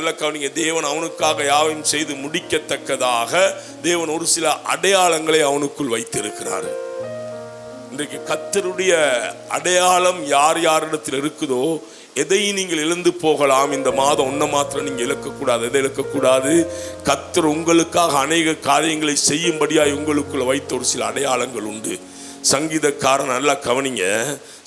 நல்ல கவனிங்க தேவன் அவனுக்காக யாவையும் செய்து முடிக்கத்தக்கதாக தேவன் ஒரு சில அடையாளங்களை அவனுக்குள் வைத்திருக்கிறார். இன்றைக்கு கத்தருடைய அடையாளம் யார் யாரிடத்தில் இருக்குதோ எதையும் நீங்கள் இழந்து போகலாம். இந்த மாதம் ஒன்றை மாத்திரம் நீங்கள் இழக்கக்கூடாது எதை இழக்கக்கூடாது? கத்தர் உங்களுக்காக அநேக காரியங்களை செய்யும்படியாய் உங்களுக்குள்ள வைத்த ஒரு சில அடையாளங்கள் உண்டு. சங்கீதக்காரன் நல்லா கவனிங்க.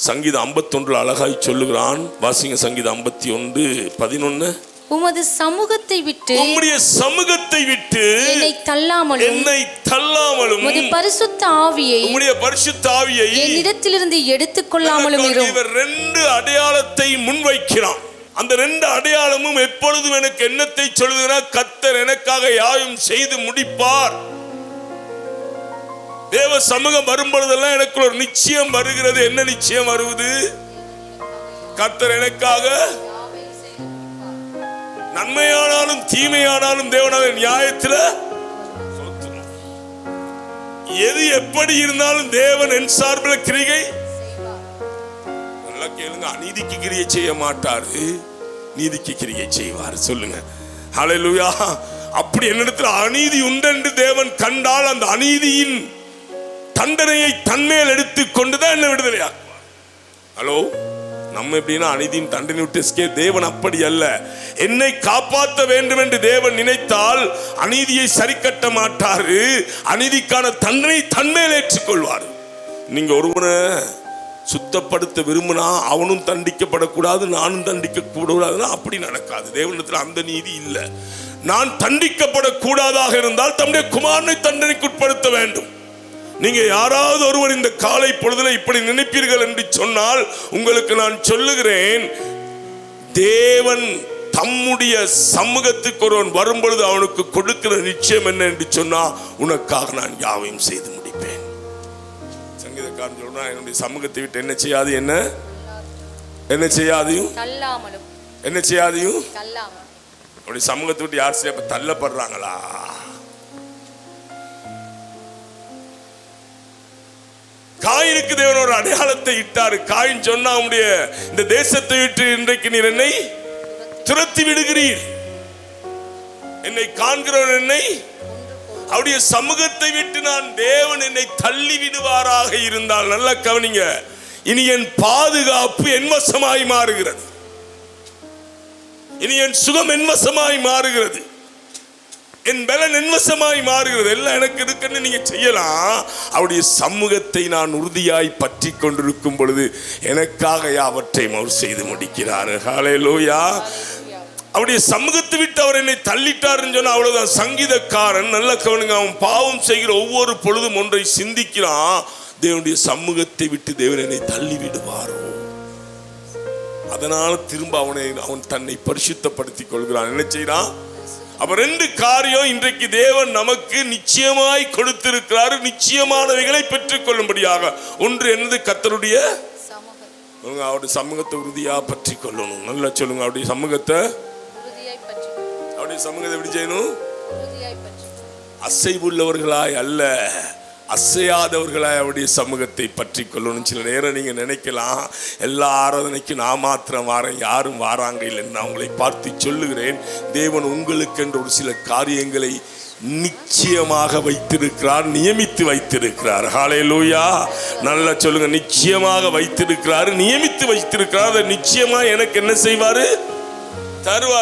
சங்கீதம் ஐம்பத்தொன்று அழகாய் சொல்லுகிறான். வாசிங்க சங்கீதம் ஐம்பத்தி ஒன்று பதினொன்று உமது சமூகத்தை விட்டு உம்முடைய சமூகத்தை விட்டு என்னை தள்ளாமலும் என்னை தள்ளாமலும் உமது பரிசுத்த ஆவியை உம்முடைய பரிசுத்த ஆவியை என்னிடத்திலிருந்து எடுத்துக் கொள்ளாமலும் இரும். இவர் ரெண்டு அடையாளத்தை முன்வைக்கிறான். அந்த ரெண்டு அடையாளமும் எப்பொழுதும் எனக்கு என்னத்தை சொல்லுதுன்னா கத்தர் எனக்காக யாவும் செய்து முடிப்பார். தேவ சமூகம் வரும்பொழுதெல்லாம் எனக்கு ஒரு நிச்சயம் வருகிறது. என்ன நிச்சயம் வருவது? கத்தர் எனக்காக நன்மையானாலும் தீமையானாலும் தேவனாக நியாயத்தில் எது எப்படி இருந்தாலும் தேவன் என் சார்பில் கிரிகை நல்லா கேளுங்க அநீதிக்கு கிரியை செய்ய மாட்டாரு. நீதிக்கு கிரியை செய்வார். சொல்லுங்க. ஹalleluya அப்படி என்னிடத்தில் அநீதி உண்டென்று தேவன் கண்டால் அந்த அநீதியின் தண்டனையை தன்மேல் எடுத்துக் கொண்டுதான் என்ன விடுதலையாக்குவார். ஹலோ நம்ம எப்படின்னா அநீதியின் தண்டனை விட்டு எஸ்கே தேவன் அப்படி அல்ல. என்னை காப்பாற்ற வேண்டும் என்று தேவன் நினைத்தால் அநீதியை சரி கட்ட மாட்டாரு. அநீதிக்கான தண்டனை தன்மேல் ஏற்றுக்கொள்வார். நீங்க ஒருவனை சுத்தப்படுத்த விரும்பினா அவனும் தண்டிக்கப்படக்கூடாது நானும் தண்டிக்கக்கூடாதுன்னா அப்படி நடக்காது. தேவனத்தில் அந்த நீதி இல்லை. நான் தண்டிக்கப்படக்கூடாதாக இருந்தால் தம்முடைய குமாரனை தண்டனைக்குட்படுத்த வேண்டும். நீங்க யாராவது ஒருவர் இந்த காலை பொழுதுல இப்படி நினைப்பீர்கள் என்று சொன்னால் உங்களுக்கு நான் சொல்லுகிறேன் தேவன் தம்முடைய சமூகத்துக்கு ஒருவன் வரும்பொழுது அவனுக்கு கொடுக்கிற நிச்சயம் என்ன என்று சொன்னா உனக்காக நான் யாவையும் செய்து முடிப்பேன். சங்கீதக்காரன் சொல்றான் என்னுடைய சமூகத்தை விட்டு என்ன செய்யாது என்ன? என்ன செய்யாதையும் என்ன செய்யாதையும் அப்படி சமூகத்தை விட்டு யார் செய்ய தள்ளப்படுறாங்களா? காயினுக்கு தேவன் ஒரு அடையாளத்தை இட்டார். காயின் சொன்னா உடைய இந்த தேசத்தை விட்டு இன்றைக்கு நீர் என்னை துரத்தி விடுகிறீர். என்னை காண்கிறவர் என்னை அவருடைய சமூகத்தை விட்டு நான் தேவன் என்னை தள்ளி விடுவாராக இருந்தால் நல்லா கவனிங்க. இனி என் பாதுகாப்பு என்வசமாய் மாறுகிறது. இனி என் சுகம் என்வசமாய் மாறுகிறது. என் பலன் இன்வசமாய் மாறுகிறது. எல்லாம் எனக்கு இருக்குன்னு நீங்கள் செய்யலாம். அவருடைய சமூகத்தை நான் உறுதியாய் பற்றி கொண்டிருக்கும் பொழுது எனக்காக யாவற்றையும் அவர் செய்து முடிக்கிறார். ஹalleluya அவருடைய சமூகத்தை விட்டு அவர் என்னை தள்ளிட்டாருன்னு சொன்னால் அவ்வளோதான் சங்கீதக்காரன் நல்ல கவனிங்க அவன் பாவம் செய்கிற ஒவ்வொரு பொழுதும் ஒன்றை சிந்திக்கிறான். தேவனுடைய சமூகத்தை விட்டு தேவன் என்னை தள்ளி விடுவாரோ அதனால் திரும்ப அவனை அவன் தன்னை பரிசுத்தப்படுத்திக் கொள்கிறான். என்ன செய்கிறான்? அப்ப ரெண்டு காரியம் இன்றைக்கு தேவன் நமக்கு நிச்சயமாய் கொடுத்திருக்கிறாரு நிச்சயமானவைகளை பெற்றுக் கொள்ளும்படியாக. ஒன்று என்னது? கத்தருடைய அவருடைய சமூகத்தை உறுதியா பற்றி கொள்ளணும். நல்லா சொல்லுங்க அவருடைய சமூகத்தை அவருடைய சமூகத்தை எப்படி செய்யணும்? அசைவுள்ளவர்களாய் அல்ல. அசையாதவர்களாக அவருடைய சமூகத்தை பற்றி கொள்ளணும் சில நேரம் நீங்கள் நினைக்கலாம். எல்லா ஆராதனைக்கும் நான் மாத்திரம் வாரேன் யாரும் வாராங்க இல்லைன்னு நான் உங்களை பார்த்து சொல்லுகிறேன் தேவன் உங்களுக்கென்று ஒரு சில காரியங்களை நிச்சயமாக வைத்திருக்கிறார் நியமித்து வைத்திருக்கிறார். ஹalleluya நல்லா சொல்லுங்க நிச்சயமாக வைத்திருக்கிறார் நியமித்து வைத்திருக்கிறார். அதை நிச்சயமா எனக்கு என்ன செய்வார்? தருவார்.